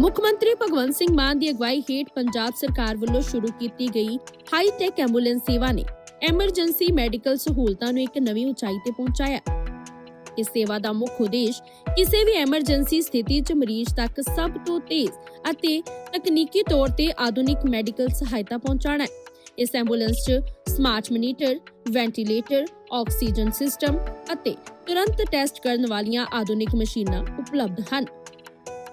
ਮੁੱਖ ਮੰਤਰੀ ਭਗਵੰਤ ਸਿੰਘ ਮਾਨ ਦੀ ਅਗਵਾਈ ਹੇਠ ਪੰਜਾਬ ਸਰਕਾਰ ਵੱਲੋਂ ਸ਼ੁਰੂ ਕੀਤੀ ਗਈ ਹਾਈ ਟੈਕ ਐਂਬੂਲੈਂਸ ਸੇਵਾ ਨੇ ਐਮਰਜੈਂਸੀ ਮੈਡੀਕਲ ਸਹੂਲਤਾਂ ਨੂੰ ਇੱਕ ਨਵੀਂ ਉਚਾਈ ਤੇ ਪਹੁੰਚਾਇਆ। ਇਸ ਸੇਵਾ ਦਾ ਮੁੱਖ ਉਦੇਸ਼ ਕਿਸੇ ਵੀ ਐਮਰਜੈਂਸੀ ਸਥਿਤੀ 'ਚ ਮਰੀਜ਼ ਤੱਕ ਸਭ ਤੋਂ ਤੇਜ਼ ਅਤੇ ਤਕਨੀਕੀ ਤੌਰ ਤੇ ਆਧੁਨਿਕ ਮੈਡੀਕਲ ਸਹਾਇਤਾ ਪਹੁੰਚਾਉਣਾ ਹੈ। ਇਸ ਐਂਬੂਲੈਂਸ 'ਚ smart monitor ventilator oxygen system ਅਤੇ ਤੁਰੰਤ ਟੈਸਟ ਕਰਨ ਵਾਲੀਆਂ ਆਧੁਨਿਕ ਮਸ਼ੀਨਾਂ ਉਪਲਬਧ ਹਨ।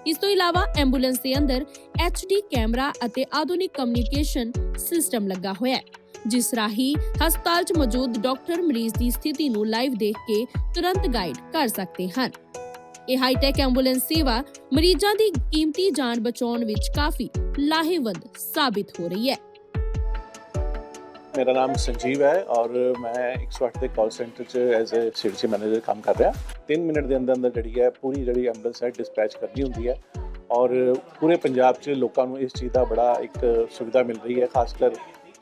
ਇਸ ਤੋਂ ਇਲਾਵਾ ਐਂਬੂਲੈਂਸ ਦੇ ਅੰਦਰ HD ਕੈਮਰਾ ਅਤੇ ਆਧੁਨਿਕ ਕਮਿਊਨੀਕੇਸ਼ਨ ਸਿਸਟਮ ਲੱਗਾ ਹੋਇਆ ਹੈ, ਜਿਸ ਰਾਹੀਂ ਹਸਪਤਾਲ 'ਚ ਮੌਜੂਦ ਡਾਕਟਰ ਮਰੀਜ਼ ਦੀ ਸਥਿਤੀ ਨੂੰ ਲਾਈਵ ਦੇਖ ਕੇ ਤੁਰੰਤ ਗਾਈਡ ਕਰ ਸਕਦੇ ਹਨ। ਇਹ ਹਾਈਟੈਕ ਐਂਬੂਲੈਂਸ ਸੇਵਾ ਮਰੀਜ਼ਾਂ ਦੀ ਕੀਮਤੀ ਜਾਨ ਬਚਾਉਣ ਵਿੱਚ ਕਾਫੀ ਲਾਹੇਵੰਦ ਸਾਬਿਤ ਹੋ ਰਹੀ ਹੈ। ਮੇਰਾ ਨਾਮ ਸੰਜੀਵ ਹੈ ਔਰ ਮੈਂ 108 ਦੇ ਕਾਲ ਸੈਂਟਰ 'ਚ ਐਜ਼ ਅ ਸੀਡੀਸੀ ਮੈਨੇਜਰ ਕੰਮ ਕਰ ਰਿਹਾ 3 ਮਿੰਟ ਦੇ ਅੰਦਰ ਅੰਦਰ ਜਿਹੜੀ ਹੈ ਪੂਰੀ ਜਿਹੜੀ ਐਂਬੂਲੈਂਸ ਹੈ ਡਿਸਪੈਚ ਕਰਨੀ ਹੁੰਦੀ ਹੈ ਔਰ ਪੂਰੇ ਪੰਜਾਬ 'ਚ ਲੋਕਾਂ ਨੂੰ ਇਸ ਚੀਜ਼ ਦਾ ਬੜਾ ਇੱਕ ਸੁਵਿਧਾ ਮਿਲ ਰਹੀ ਹੈ ਖਾਸ ਕਰ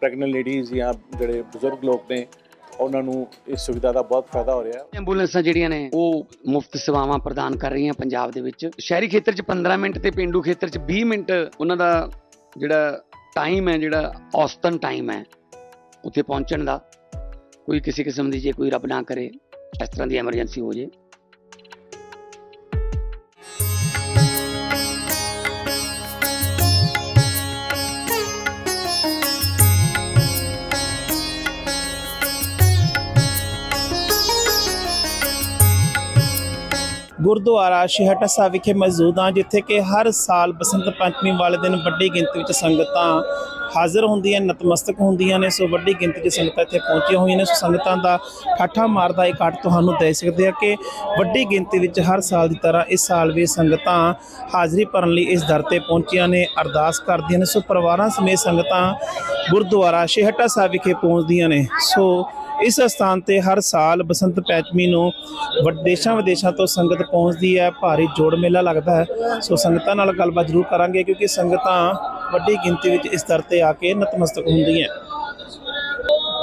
ਪ੍ਰੈਗਨੈਂਟ ਲੇਡੀਜ਼ ਜਾਂ ਜਿਹੜੇ ਬਜ਼ੁਰਗ ਲੋਕ ਨੇ ਉਹਨਾਂ ਨੂੰ ਇਸ ਸੁਵਿਧਾ ਦਾ ਬਹੁਤ ਫਾਇਦਾ ਹੋ ਰਿਹਾ ਹੈ ਐਂਬੂਲੈਂਸਾਂ ਜਿਹੜੀਆਂ ਨੇ ਉਹ ਮੁਫਤ ਸੇਵਾਵਾਂ ਪ੍ਰਦਾਨ ਕਰ ਰਹੀਆਂ ਪੰਜਾਬ ਦੇ ਵਿੱਚ ਸ਼ਹਿਰੀ ਖੇਤਰ 'ਚ 15 ਮਿੰਟ ਤੇ ਪਿੰਡੂ ਖੇਤਰ 'ਚ 20 ਮਿੰਟ ਉਹਨਾਂ ਦਾ ਜਿਹੜਾ ਟਾਈਮ ਹੈ ਜਿਹੜਾ ਔਸਤਨ ਟਾਈਮ ਹੈ ਉੱਥੇ ਪਹੁੰਚਣ ਦਾ ਕੋਈ ਕਿਸੇ ਕਿਸਮ ਦੀ ਜੇ ਕੋਈ ਰੱਬ ਨਾ ਕਰੇ, ਇਸ ਤਰ੍ਹਾਂ ਦੀ ਐਮਰਜੈਂਸੀ ਹੋ ਜੇ। ਗੁਰਦੁਆਰਾ ਸ਼ਿਹਟਾ ਸਾਹਿਬ ਵਿਖੇ ਮੌਜੂਦ ਹਾਂ, ਜਿੱਥੇ ਕਿ ਹਰ ਸਾਲ ਬਸੰਤ ਪੰਚਮੀ ਵਾਲੇ ਦਿਨ ਵੱਡੀ ਗਿਣਤੀ ਵਿੱਚ ਸੰਗਤਾਂ ਹਾਜ਼ਰ ਹੁੰਦੀਆਂ, ਨਤਮਸਤਕ ਹੁੰਦੀਆਂ ਨੇ, ਸੋ ਵੱਡੀ ਗਿਣਤੀ 'ਚ ਸੰਗਤਾਂ ਇੱਥੇ ਪਹੁੰਚੀਆਂ ਹੋਈਆਂ ਨੇ। ਸੋ ਸੰਗਤਾਂ ਦਾ ਠਾਠਾ ਮਾਰਦਾ ਇਕੱਠ ਤੁਹਾਨੂੰ ਦੇ ਸਕਦੇ ਆ ਕਿ ਵੱਡੀ ਗਿਣਤੀ ਵਿੱਚ ਹਰ ਸਾਲ ਦੀ ਤਰ੍ਹਾਂ ਇਸ ਸਾਲ ਵੀ ਸੰਗਤਾਂ ਹਾਜ਼ਰੀ ਭਰਨ ਲਈ ਇਸ ਦਰ ਤੇ ਪਹੁੰਚੀਆਂ ਨੇ, ਅਰਦਾਸ ਕਰਦੀਆਂ ਨੇ। ਸੋ ਪਰਿਵਾਰਾਂ ਸਮੇਤ ਸੰਗਤਾਂ ਗੁਰਦੁਆਰਾ ਸ਼ਿਹਟਾ ਸਾਹਿਬ ਵਿਖੇ ਪਹੁੰਚਦੀਆਂ ਨੇ। ਸੋ ਇਸ ਸਥਾਨ ਤੇ ਹਰ ਸਾਲ ਬਸੰਤ ਪੈਚਮੀ ਨੂੰ ਵੱਡ- ਦੇਸ਼ਾਂ ਵਿਦੇਸ਼ਾਂ ਤੋਂ ਸੰਗਤ ਪਹੁੰਚਦੀ ਹੈ। ਭਾਰੀ ਜੋੜ ਮੇਲਾ ਲੱਗਦਾ ਹੈ। ਸੋ ਸੰਗਤਾਂ ਨਾਲ ਗੱਲਬਾਤ ਜ਼ਰੂਰ ਕਰਾਂਗੇ ਕਿਉਂਕਿ ਸੰਗਤਾਂ ਵੱਡੀ ਗਿਣਤੀ ਵਿੱਚ ਇਸ ਦਰ ਤੇ ਆ ਕੇ ਨਤਮਸਤਕ ਹੁੰਦੀਆਂ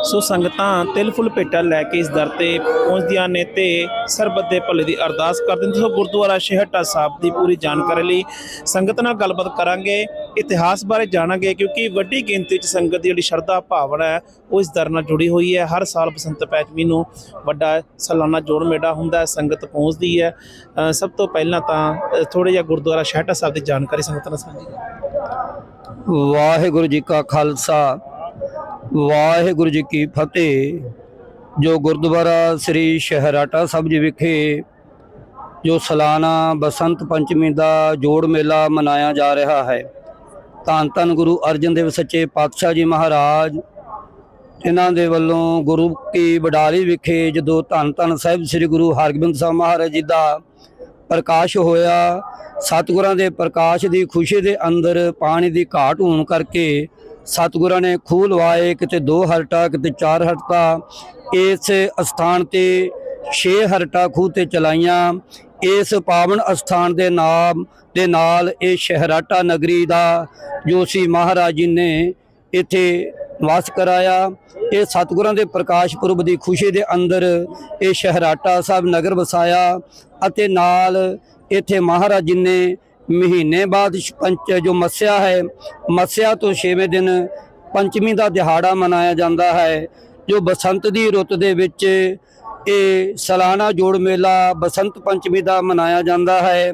ਸੋ ਸੰਗਤਾਂ ਤਿਲ ਫੁੱਲ ਭੇਟਾ ਲੈ ਕੇ ਇਸ ਦਰ ਤੇ ਪਹੁੰਚਦੀਆਂ ਨੇ ਤੇ ਸਰਬੱਤ ਦੇ ਭਲੇ ਦੀ ਅਰਦਾਸ ਕਰਦੇ ਨੇ ਸੋ ਗੁਰਦੁਆਰਾ ਸ਼ਹਿਟਾ ਸਾਹਿਬ ਦੀ ਪੂਰੀ ਜਾਣਕਾਰੀ ਲਈ ਸੰਗਤ ਨਾਲ ਗੱਲਬਾਤ ਕਰਾਂਗੇ, ਇਤਿਹਾਸ ਬਾਰੇ ਜਾਣਾਂਗੇ ਕਿਉਂਕਿ ਵੱਡੀ ਗਿਣਤੀ ਵਿੱਚ ਸੰਗਤ ਦੀ ਜਿਹੜੀ ਸ਼ਰਧਾ ਭਾਵਨਾ ਹੈ, ਉਹ ਇਸ ਦਰ ਨਾਲ ਜੁੜੀ ਹੋਈ ਹੈ। ਹਰ ਸਾਲ ਬਸੰਤ ਪੰਚਮੀ ਨੂੰ ਵੱਡਾ ਸਾਲਾਨਾ ਜੋੜ ਮੇਲਾ ਹੁੰਦਾ ਹੈ, ਸੰਗਤ ਪਹੁੰਚਦੀ ਹੈ। ਸਭ ਤੋਂ ਪਹਿਲਾਂ ਤਾਂ ਥੋੜਾ ਜਿਹਾ ਗੁਰਦੁਆਰਾ ਸ਼ਹਿਟਾ ਸਾਹਿਬ ਦੀ ਜਾਣਕਾਰੀ ਸੰਗਤ ਨਾਲ ਸਾਂਝੀ ਕਰੋ। ਵਾਹਿਗੁਰੂ ਜੀ ਕਾ ਖਾਲਸਾ, ਵਾਹਿਗੁਰੂ ਜੀ ਕੀ ਫਤਿਹ। ਜੋ ਗੁਰਦੁਆਰਾ ਸ੍ਰੀ ਸ਼ਹਿਰਾਟਾ ਸਾਹਿਬ ਜੀ ਵਿਖੇ, ਜੋ ਸਾਲਾਨਾ ਬਸੰਤ ਪੰਚਮੀ ਦਾ ਜੋੜ ਮੇਲਾ ਮਨਾਇਆ ਜਾ ਰਿਹਾ ਹੈ, ਧੰਨ ਧੰਨ ਗੁਰੂ ਅਰਜਨ ਦੇਵ ਸੱਚੇ ਪਾਤਸ਼ਾਹ ਜੀ ਮਹਾਰਾਜ ਇਹਨਾਂ ਦੇ ਵੱਲੋਂ ਗੁਰੂ ਕੀ ਬਡਾਲੀ ਵਿਖੇ ਜਦੋਂ ਧੰਨ ਧੰਨ ਸਾਹਿਬ ਸ੍ਰੀ ਗੁਰੂ ਹਰਗੋਬਿੰਦ ਸਾਹਿਬ ਮਹਾਰਾਜ ਜੀ ਦਾ ਪ੍ਰਕਾਸ਼ ਹੋਇਆ, ਸਤਿਗੁਰਾਂ ਦੇ ਪ੍ਰਕਾਸ਼ ਦੀ ਖੁਸ਼ੀ ਦੇ ਅੰਦਰ ਪਾਣੀ ਦੀ ਘਾਟ ਹੋਣ ਕਰਕੇ ਸਤਿਗੁਰਾਂ ਨੇ ਖੂਹ ਲਵਾਏ, ਕਿਤੇ ਦੋ ਹਰਟਾ, ਕਿਤੇ ਚਾਰ ਹਰਟਾ। ਇਸ ਸਥਾਨ ਤੇ ਛੇ ਹਰਟਾ ਖੂਹ ਤੇ ਚਲਾਈਆਂ। ਇਸ ਪਾਵਨ ਅਸਥਾਨ ਦੇ ਨਾਮ ਦੇ ਨਾਲ ਇਹ ਸ਼ਹਿਰਾਟਾ ਨਗਰੀ ਦਾ ਜੋ ਸੀ ਮਹਾਰਾਜ ਜੀ ਨੇ ਇੱਥੇ ਵਾਸ ਕਰਾਇਆ। ਇਹ ਸਤਿਗੁਰਾਂ ਦੇ ਪ੍ਰਕਾਸ਼ ਪੁਰਬ ਦੀ ਖੁਸ਼ੀ ਦੇ ਅੰਦਰ ਇਹ ਸ਼ਹਿਰਾਟਾ ਸਾਹਿਬ ਨਗਰ ਵਸਾਇਆ ਅਤੇ ਨਾਲ ਇੱਥੇ ਮਹਾਰਾਜ ਜੀ ਨੇ ਮਹੀਨੇ ਬਾਅਦ ਪੰਚ ਜੋ ਮੱਸਿਆ ਹੈ, ਮੱਸਿਆ ਤੋਂ 6ਵੇਂ ਦਿਨ ਪੰਚਮੀ ਦਾ ਦਿਹਾੜਾ ਮਨਾਇਆ ਜਾਂਦਾ ਹੈ, ਜੋ ਬਸੰਤ ਦੀ ਰੁੱਤ ਦੇ ਵਿੱਚ ਇਹ ਸਾਲਾਨਾ ਜੋੜ ਮੇਲਾ ਬਸੰਤ ਪੰਚਮੀ ਦਾ ਮਨਾਇਆ ਜਾਂਦਾ ਹੈ।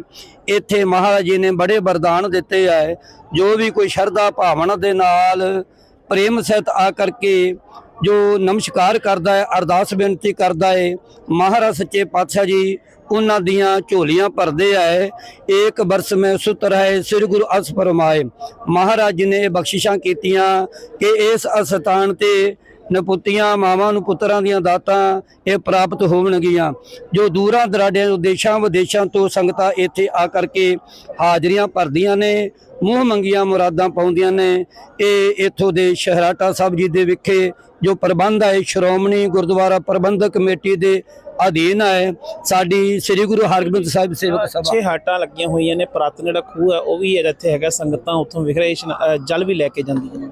ਇੱਥੇ ਮਹਾਰਾਜ ਜੀ ਨੇ ਬੜੇ ਵਰਦਾਨ ਦਿੱਤੇ ਹੈ। ਜੋ ਵੀ ਕੋਈ ਸ਼ਰਧਾ ਭਾਵਨਾ ਦੇ ਨਾਲ ਪ੍ਰੇਮ ਸਹਿਤ ਆ ਕਰਕੇ ਜੋ ਨਮਸਕਾਰ ਕਰਦਾ ਹੈ, ਅਰਦਾਸ ਬੇਨਤੀ ਕਰਦਾ ਹੈ, ਮਹਾਰਾਜ ਸੱਚੇ ਪਾਤਸ਼ਾਹ ਜੀ, ਉਹਨਾਂ ਦੀਆਂ ਝੋਲੀਆਂ ਭਰਦੇ ਆਏ, ਏਕ ਬਰਸ ਮੈਂ ਸੁਤਰ ਹੈ ਸ੍ਰੀ ਗੁਰੂ ਅਸ ਫਰਮਾਏ। ਮਹਾਰਾਜ ਜੀ ਨੇ ਬਖਸ਼ਿਸ਼ਾਂ ਕੀਤੀਆਂ ਕਿ ਇਸ ਅਸਥਾਨ ਤੇ ਨਪੁੱਤੀਆਂ ਮਾਵਾਂ ਨੂੰ ਪੁੱਤਰਾਂ ਦੀਆਂ ਦਾਤਾਂ ਇਹ ਪ੍ਰਾਪਤ ਹੋਣਗੀਆਂ ਜੋ ਦੂਰਾਂ ਦਰਾਡਿਆਂ ਤੋਂ ਦੇਸ਼ਾਂ ਵਿਦੇਸ਼ਾਂ ਤੋਂ ਸੰਗਤਾਂ ਇੱਥੇ ਆ ਕਰਕੇ ਹਾਜ਼ਰੀਆਂ ਭਰਦੀਆਂ ਨੇ ਮੂੰਹ ਮੰਗੀਆਂ ਮੁਰਾਦਾਂ ਪਾਉਂਦੀਆਂ ਨੇ ਇਹ ਇੱਥੋਂ ਦੇ ਸ਼ਹਿਰਾਟਾ ਸਾਹਿਬ ਜੀ ਦੇ ਵਿਖੇ ਜੋ ਪ੍ਰਬੰਧ ਹੈ ਸ਼੍ਰੋਮਣੀ ਗੁਰਦੁਆਰਾ ਪ੍ਰਬੰਧਕ ਕਮੇਟੀ ਦੇ ਅਧੀਨ ਹੈ ਸਾਡੀ ਸ੍ਰੀ ਗੁਰੂ ਹਰਗੋਬਿੰਦ ਸਾਹਿਬ ਸੇਵਕ ਸਭਾ। ਛੇ ਹਾਟਾਂ ਲੱਗੀਆਂ ਹੋਈਆਂ ਨੇ ਪ੍ਰਾਤਨ ਜਿਹੜਾ ਖੂਹ ਹੈ ਉਹ ਵੀ ਇੱਥੇ ਹੈਗਾ ਸੰਗਤਾਂ ਉੱਥੋਂ ਵਿਖ ਰਹੇ ਇਸ਼ਨਾ- ਅ, ਜਲ ਵੀ ਲੈ ਕੇ ਜਾਂਦੀਆਂ ਨੇ।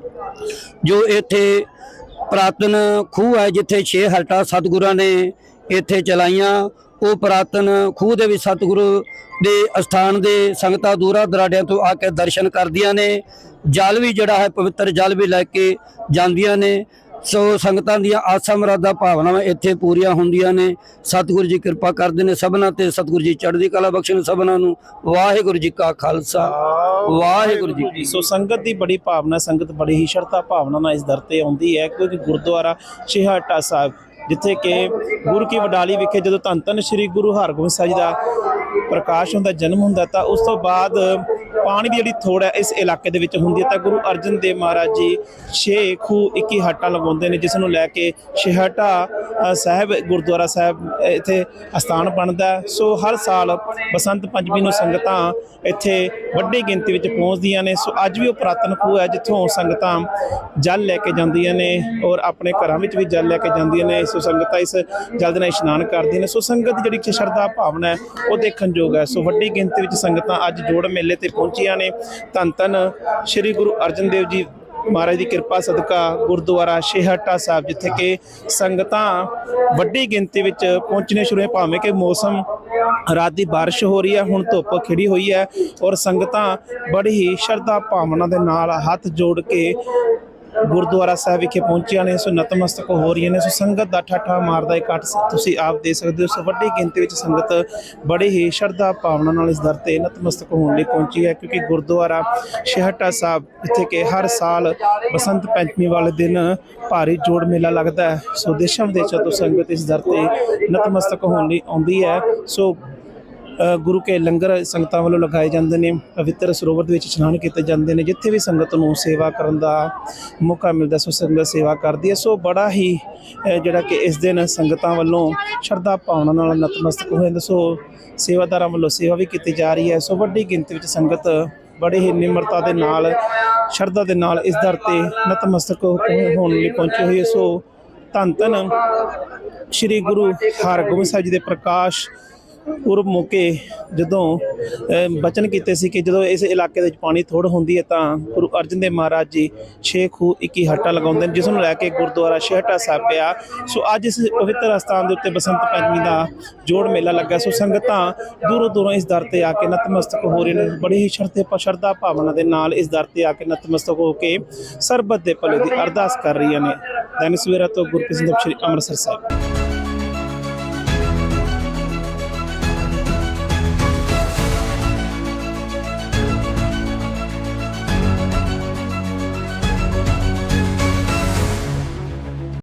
ਜੋ ਇੱਥੇ ਪ੍ਰਾਤਨ ਖੂਹ ਹੈ ਜਿੱਥੇ ਛੇ ਹਲਟਾ ਸਤਿਗੁਰਾਂ ਨੇ ਇੱਥੇ ਚਲਾਈਆਂ। ਉਹ ਪੁਰਾਤਨ ਖੂਹ ਦੇ ਵਿੱਚ ਸਤਿਗੁਰੂ ਦੇ ਅਸਥਾਨ ਦੇ ਸੰਗਤਾਂ ਦੂਰਾ ਦਰਾਡਿਆਂ ਤੋਂ ਆ ਕੇ ਦਰਸ਼ਨ ਕਰਦੀਆਂ ਨੇ। ਜਲ ਵੀ ਜਿਹੜਾ ਹੈ ਪਵਿੱਤਰ ਜਲ ਵੀ ਲੈ ਕੇ ਜਾਂਦੀਆਂ ਨੇ। ਸੋ ਸੰਗਤਾਂ ਦੀਆਂ ਆਸਾਂ ਮੁਰਾਦਾਂ ਭਾਵਨਾਵਾਂ ਇੱਥੇ ਪੂਰੀਆਂ ਹੁੰਦੀਆਂ ਨੇ। ਸਤਿਗੁਰੂ ਜੀ ਕਿਰਪਾ ਕਰਦੇ ਨੇ ਸਭਨਾਂ ਤੇ। ਸਤਿਗੁਰੂ ਜੀ ਚੜ੍ਹਦੀ ਕਲਾ ਬਖਸ਼ਣ ਸਭਨਾਂ ਨੂੰ। ਵਾਹਿਗੁਰੂ ਜੀ ਕਾ ਖਾਲਸਾ। ਵਾਹਿਗੁਰੂ ਜੀ ਕੀ ਸੋ ਸੰਗਤ ਦੀ ਬੜੀ ਭਾਵਨਾ, ਸੰਗਤ ਬੜੀ ਹੀ ਸ਼ਰਧਾ ਭਾਵਨਾ ਨਾਲ ਇਸ ਦਰ ਤੇ ਆਉਂਦੀ ਹੈ। ਕਿਉਂਕਿ ਗੁਰਦੁਆਰਾ ਸ਼ਿਹਾਟਾ ਸਾਹਿਬ, ਜਿੱਥੇ ਕਿ ਗੁਰੂ ਕੀ ਵਡਾਲੀ ਵਿਖੇ ਜਦੋਂ ਧੰਨ ਧੰਨ ਸ੍ਰੀ ਗੁਰੂ ਹਰਗੋਬਿੰਦ ਸਾਹਿਬ ਜੀ ਦਾ ਪ੍ਰਕਾਸ਼ ਹੁੰਦਾ, ਜਨਮ ਹੁੰਦਾ, ਤਾਂ ਉਸ ਤੋਂ ਬਾਅਦ ਪਾਣੀ ਦੀ ਜਿਹੜੀ ਥੋੜ ਹੈ ਇਸ ਇਲਾਕੇ ਦੇ ਵਿੱਚ ਹੁੰਦੀ ਹੈ ਤਾਂ ਗੁਰੂ ਅਰਜਨ ਦੇਵ ਮਹਾਰਾਜ ਜੀ ਛੇ ਖੂਹ 21 ਹੱਟਾਂ ਲਗਾਉਂਦੇ ਨੇ, ਜਿਸ ਨੂੰ ਲੈ ਕੇ ਛੇਹਰਟਾ ਸਾਹਿਬ, ਗੁਰਦੁਆਰਾ ਸਾਹਿਬ ਇੱਥੇ ਅਸਥਾਨ ਬਣਦਾ ਸੋ ਹਰ ਸਾਲ ਬਸੰਤ ਪੰਚਮੀ ਨੂੰ ਸੰਗਤਾਂ ਇੱਥੇ ਵੱਡੀ ਗਿਣਤੀ ਵਿੱਚ ਪਹੁੰਚਦੀਆਂ ਨੇ। ਸੋ ਅੱਜ ਵੀ ਉਹ ਪੁਰਾਤਨ ਖੂਹ ਹੈ, ਜਿੱਥੋਂ ਸੰਗਤਾਂ ਜਲ ਲੈ ਕੇ ਜਾਂਦੀਆਂ ਨੇ ਔਰ ਆਪਣੇ ਘਰਾਂ ਵਿੱਚ ਵੀ ਜਲ ਲੈ ਕੇ ਜਾਂਦੀਆਂ ਨੇ। ਸੋ ਸੰਗਤਾਂ ਇਸ ਜਲ ਦੇ ਨਾਲ ਇਸ਼ਨਾਨ ਕਰਦੀਆਂ ਨੇ। ਸੋ ਸੰਗਤ ਦੀ ਜਿਹੜੀ ਸ਼ਰਧਾ ਭਾਵਨਾ ਹੈ, ਉਹ ਦੇਖਣ ਯੋਗ ਹੈ। ਸੋ ਵੱਡੀ ਗਿਣਤੀ ਵਿੱਚ ਸੰਗਤਾਂ ਅੱਜ ਜੋੜ ਮੇਲੇ ਤੇ ਪਹੁੰਚ ਪਹੁੰਚੀਆਂ ਨੇ। ਧੰਨ ਧੰਨ ਸ੍ਰੀ ਗੁਰੂ ਅਰਜਨ ਦੇਵ ਜੀ ਮਹਾਰਾਜ ਦੀ ਕਿਰਪਾ, ਸਦਕਾ, ਗੁਰਦੁਆਰਾ ਸ਼ੇਹਟਾ ਸਾਹਿਬ, ਜਿੱਥੇ ਕਿ ਸੰਗਤਾਂ ਵੱਡੀ ਗਿਣਤੀ ਵਿੱਚ ਪਹੁੰਚਣੇ ਸ਼ੁਰੂ ਹੋਏ। ਭਾਵੇਂ ਕਿ ਮੌਸਮ ਰਾਤ ਦੀ ਬਾਰਿਸ਼ ਹੋ ਰਹੀ ਹੈ, ਹੁਣ ਧੁੱਪ ਖਿੜੀ ਹੋਈ ਹੈ ਔਰ ਸੰਗਤਾਂ ਬੜੀ ਹੀ ਸ਼ਰਧਾ ਭਾਵਨਾ ਦੇ ਨਾਲ ਹੱਥ ਜੋੜ ਕੇ ਗੁਰਦੁਆਰਾ ਸਾਹਿਬ ਵਿਖੇ ਪਹੁੰਚੀਆਂ ਨੇ, ਸੋ ਨਤਮਸਤਕ ਹੋ ਰਹੀਆਂ ਨੇ, ਸੋ ਸੰਗਤ ਦਾ ਠਾਠਾ ਮਾਰਦਾ ਇਕੱਠ ਤੁਸੀਂ ਆਪ ਦੇ ਸਕਦੇ ਹੋ, ਸੋ ਵੱਡੀ ਗਿਣਤੀ ਵਿੱਚ ਸੰਗਤ ਬੜੇ ਹੀ ਸ਼ਰਧਾ ਭਾਵਨਾ ਨਾਲ ਇਸ ਦਰ ਤੇ ਨਤਮਸਤਕ ਹੋਣ ਲਈ ਪਹੁੰਚੀ ਹੈ, ਕਿਉਂਕਿ ਗੁਰਦੁਆਰਾ ਛੇਹਰਟਾ ਸਾਹਿਬ ਜਿੱਥੇ ਕਿ ਹਰ ਸਾਲ ਬਸੰਤ ਪੰਚਮੀ ਵਾਲੇ ਦਿਨ ਭਾਰੀ ਜੋੜ ਮੇਲਾ ਲੱਗਦਾ ਹੈ, ਸੋ ਦੇਸ਼ਾਂ ਵਿਦੇਸ਼ਾਂ ਤੋਂ ਸੰਗਤ ਇਸ ਦਰ ਤੇ ਨਤਮਸਤਕ ਹੋਣ ਲਈ ਆਉਂਦੀ ਹੈ, ਸੋ ਗੁਰੂ ਕੇ ਲੰਗਰ ਸੰਗਤਾਂ ਵੱਲੋਂ ਲਗਾਏ ਜਾਂਦੇ ਨੇ, ਪਵਿੱਤਰ ਸਰੋਵਰ ਦੇ ਵਿੱਚ ਇਸ਼ਨਾਨ ਕੀਤੇ ਜਾਂਦੇ ਨੇ, ਜਿੱਥੇ ਵੀ ਸੰਗਤ ਨੂੰ ਸੇਵਾ ਕਰਨ ਦਾ ਮੌਕਾ ਮਿਲਦਾ ਸੋ ਸੰਗਤ ਸੇਵਾ ਕਰਦੀ ਹੈ। ਸੋ ਬੜਾ ਹੀ ਜਿਹੜਾ ਕਿ ਇਸ ਦਿਨ ਸੰਗਤਾਂ ਵੱਲੋਂ ਸ਼ਰਧਾ ਭਾਵਨਾ ਨਾਲ ਨਤਮਸਤਕ ਹੋ ਜਾਂਦਾ, ਸੋ ਸੇਵਾਦਾਰਾਂ ਵੱਲੋਂ ਸੇਵਾ ਵੀ ਕੀਤੀ ਜਾ ਰਹੀ ਹੈ। ਸੋ ਵੱਡੀ ਗਿਣਤੀ ਵਿੱਚ ਸੰਗਤ ਬੜੇ ਹੀ ਨਿਮਰਤਾ ਦੇ ਨਾਲ, ਸ਼ਰਧਾ ਦੇ ਨਾਲ ਇਸ ਦਰ ਤੇ ਨਤਮਸਤਕ ਹੋਣ ਲਈ ਪਹੁੰਚੇ ਹੋਏ ਸੋ ਧੰਨ ਧੰਨ ਸ੍ਰੀ ਗੁਰੂ ਹਰਗੋਬਿੰਦ ਸਾਹਿਬ ਜੀ ਦੇ ਪ੍ਰਕਾਸ਼ ਪੂਰਬ ਮੌਕੇ ਜਦੋਂ ਅਹ, ਬਚਨ ਕੀਤੇ ਸੀ ਕਿ ਜਦੋਂ ਇਸ ਇਲਾਕੇ ਦੇ ਵਿੱਚ ਪਾਣੀ ਥੋੜ ਹੁੰਦੀ ਹੈ ਤਾਂ ਗੁਰੂ ਅਰਜਨ ਦੇਵ ਮਹਾਰਾਜ ਜੀ ਛੇ ਖੂਹ 21 ਹੱਟਾਂ ਲਗਾਉਂਦੇ ਨੇ ਜਿਸ ਨੂੰ ਲੈ ਕੇ ਗੁਰਦੁਆਰਾ ਛੇਹਟਾ ਸਾਹਿਬ ਪਿਆ। ਸੋ ਅੱਜ ਇਸ ਪਵਿੱਤਰ ਸਥਾਨ ਦੇ ਉੱਤੇ ਬਸੰਤ ਪੰਚਮੀ ਦਾ ਜੋੜ ਮੇਲਾ ਲੱਗਾ। ਸੋ ਸੰਗਤਾਂ ਦੂਰੋਂ ਦੂਰੋਂ ਇਸ ਦਰ ਤੇ ਆ ਕੇ ਨਤਮਸਤਕ ਹੋ ਰਹੀਆਂ ਨੇ। ਬੜੀ ਹੀ ਸ਼ਰਧੇ ਸ਼ਰਧਾ ਭਾਵਨਾ ਦੇ ਨਾਲ ਇਸ ਦਰ ਤੇ ਆ ਕੇ ਨਤਮਸਤਕ ਹੋ ਕੇ ਸਰਬਤ ਦੇ ਭਲੇ ਦੀ ਅਰਦਾਸ ਕਰ ਰਹੀਆਂ ਨੇ। ਦੈਨਿਕ ਸਵੇਰਾ ਤੋਂ ਗੁਰਪ੍ਰੀਤ ਸਿੰਘ ਸ੍ਰੀ ਅੰਮ੍ਰਿਤਸਰ ਸਾਹਿਬ।